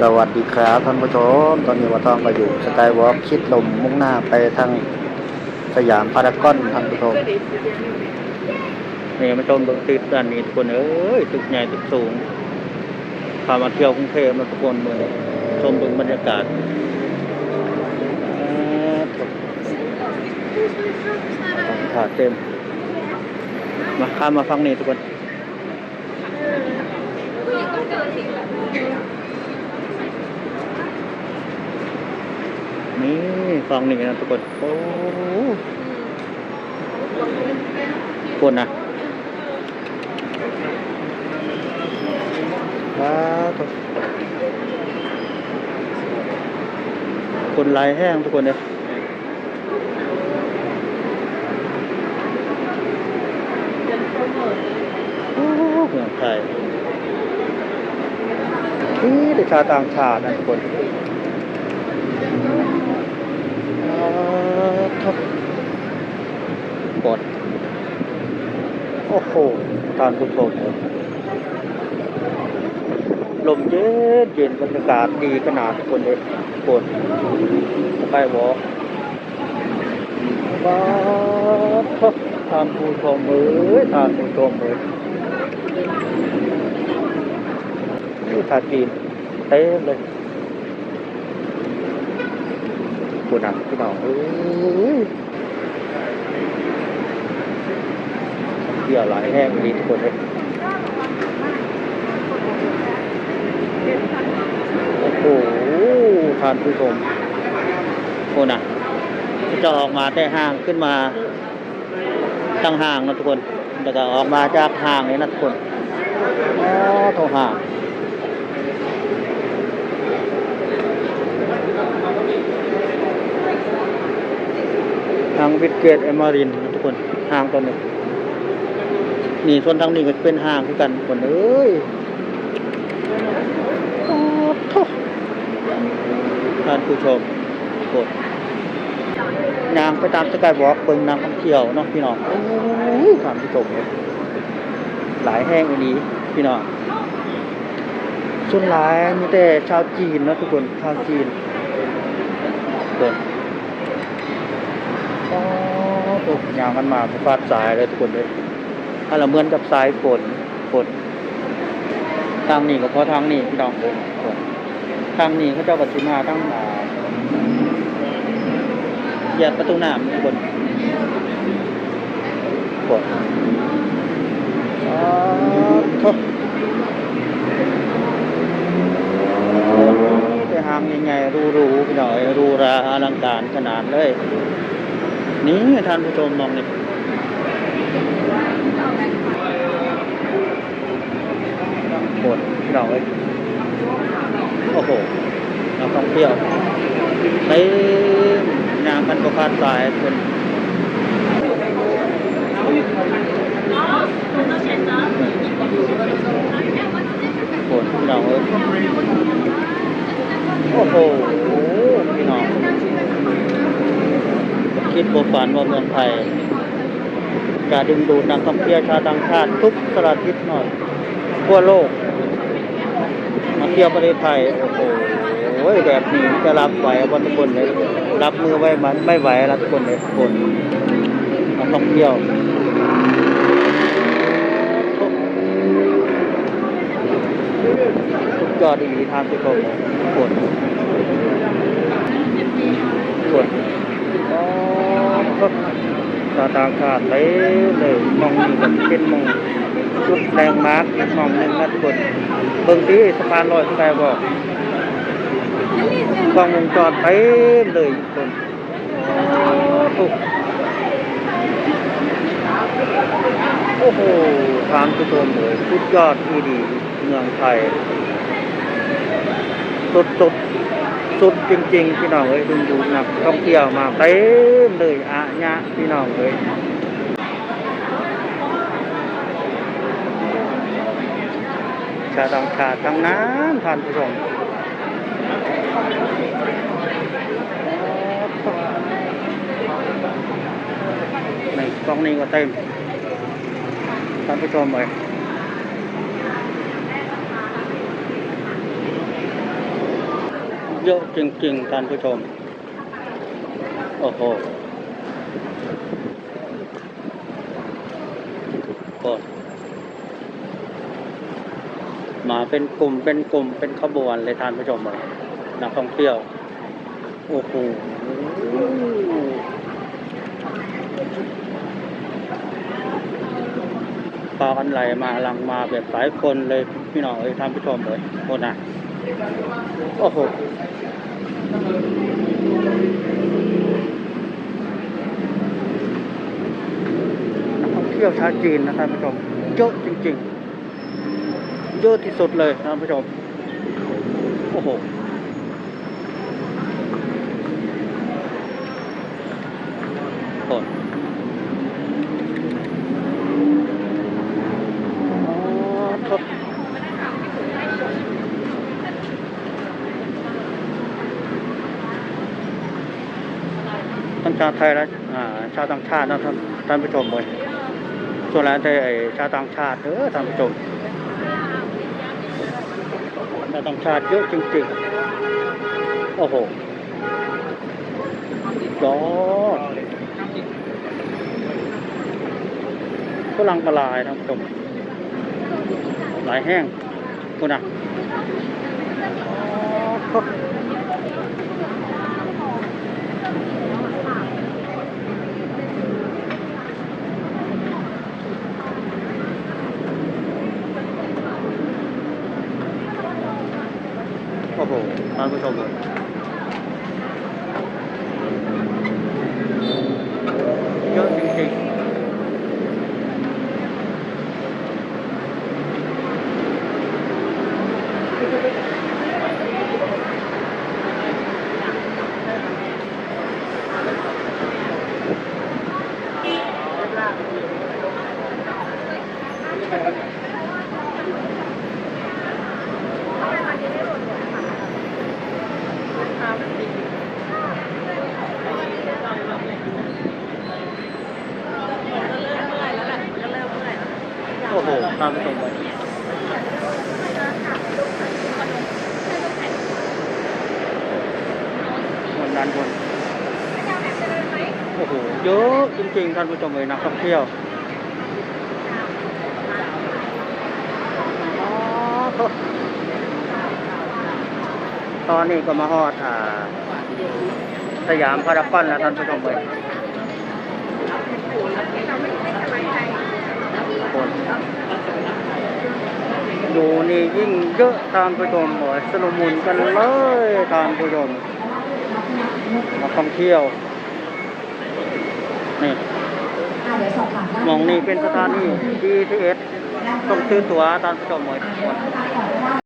สวัสดีครับท่านผู้ชม ตอนนี้ว่าต้องมาอยู่สกายวอล์กชิดลมมุ่งหน้าไปทางสยามพารากอนท่านผู้ชมนี่มาชมเบื้องติดด้านนี้ทุกคนเอ้ยตึกใหญ่ตึกสูงพามาเที่ยวกรุงเทพมาทุกคนเมืองชมเบื้องบรรยากาศอ่าขาดเต็ม มาข้ามมาฟังนี่ทุกคน นี่ฟังนี่นะทุกคนโอ้คนนะว้าวทุกคนลายแห้งทุกคนเนี่ยโอ้เมืองไทยนี่เด็กชาวต่างชาตินะทุกคน ครับ กด โอ้โหทานผู้ชมลมเย็นเย็นบรรยากาศดีขนาดคนเอกคนสบายวอล์กว้าวทานผู้ชมเอ้ยทานผู้ชมเอ้ยนี่ทาจีนเต็มเลยคุณอะพี่น้องเอ้ยเที่ยวหลายแห้งดีทุกคนเลยโอ้โหทานผู้ชมคุณอะจะออกมาแต่ห้างขึ้นมาตั้งห้างนะทุกคนแล้วก็ออกมาจากห้างเลยนะทุกคนอ๋อโทรห้างทางวิทเกตเอมารินนะทุกคนห่างตัวนี้ นี่ส่วนทางนี้ก็เป็นห่างคือกันทุกคนเอ้ยโอ้โถท่านผู้ชมกดยางไปตามสกายวอล์กเบิ่งนางท่องเที่ยวเนาะพี่น้องโอ้ยท่านผู้ชมเอ้ยหลายแห้งอันนี้พี่น้องส่วนหลายมีแต่ชาวจีนเนาะทุกคนชาวจีนกดโอ้โหยางมันมาฟาดสายเลยทุกคนเลยถ้าเราเหมือนกับสายฝนฝนทางนี้ก็เพราะทางนี้พี่น้องฝนทางนี้เขาเจ้าปัจจุมาทั้งหนาเหยียดประตูน้ำทุกคนฝนอ๋อทุกแต่หางใหญ่ๆรูๆพี่น้องเอ้ยรูราอลังการขนาดเลย นี่ท่านผู้ชมมองนี่ โคตรพี่น้องเอ้ยโอ้โหนักท่องเที่ยวไปงานกันประพาสสายคนโคตรพี่น้องเอ้ยโอ้โหพี่น้องคิดโบฝันว่าเมืองไทยจะดึงดูดนักท่องเที่ยวชาวต่างชาติทุกสารทิศหน่อยทั่วโลก มาเที่ยวประเทศไทยโอ้โหแบบนี้จะรับไหววันทุกคนเลยรับมือไว้มันไม่ไหวแล้วทุกคนเลยคนนักท่องเที่ยวกยอดดีทางทุกคนทุกคนคนก็ชาตางชาติเต็มเลยมองนี่เป็นมอง จุดแรงมาร์กอีกมองหนึ่งนะทุกคนเบิ่งที่สะพานลอยสกายบอกกล้องวงจรเต็มเลยทุกคนโอ้โอ้โหทางทุกคนเลยสุดยอดที่ดีเมืองไทย สุดๆสุดจริง ๆ พี่น้องเอ้ยดึงดูนักท่องเที่ยวมาเต็มเลยอะยะพี่น้องเอ้ย ชาต่างชาติทั้งนั้นท่านผู้ชมในกล้องนี้ก็เต็มท่านผู้ชมเลยเยอะจริงๆท่านผู้ชม โอ้โหกด มาเป็นกลุ่มเป็นกลุ่มเป็นขบวนเลยท่านผู้ชมเลยนักท่องเที่ยว โอ้โหพากันไหลมาลังมาแบบหลายคนเลยพี่น้องเอ้ยท่านผู้ชมเลยโอ้นะโอ้โหนักท่องเที่ยวชาวจีนนะท่านผู้ชมเยอะจริง ๆ เยอะที่สุดเลยท่านผู้ชม โอ้โหคนทั้งชาวไทยและอ่าชาวต่างชาตินะท่านท่านผู้ชมเลยส่วนแล้วแต่ไอ้ชาวต่างชาติเออท่านผู้ชม แต่ต่างชาติเยอะจริงๆ โอ้โหยอดฝรั่งประลายท่านผู้ชมหลายแห้งคุณอะ อ๋อโอ้โหท่านผู้ชมเลยเยอะจริงๆ โอ้ามไปตรงไปวันนั้นคนโอ้โห เยอะจริงๆท่านผู้ชมเลยนักท่องเที่ยวอ๋อตอนนี้ก็มาฮอดอ่าสยามพารากอนแล้วท่านผู้ชมเลยคน อยู่นี่ยิ่งเยอะตามผู้ชมเลยสนุมุนกันเลยตามผู้ชมมาท่องเที่ยว นี่มองนี่เป็นสถานี BTS ต้องซื้อตั๋วตามผู้ชมเลย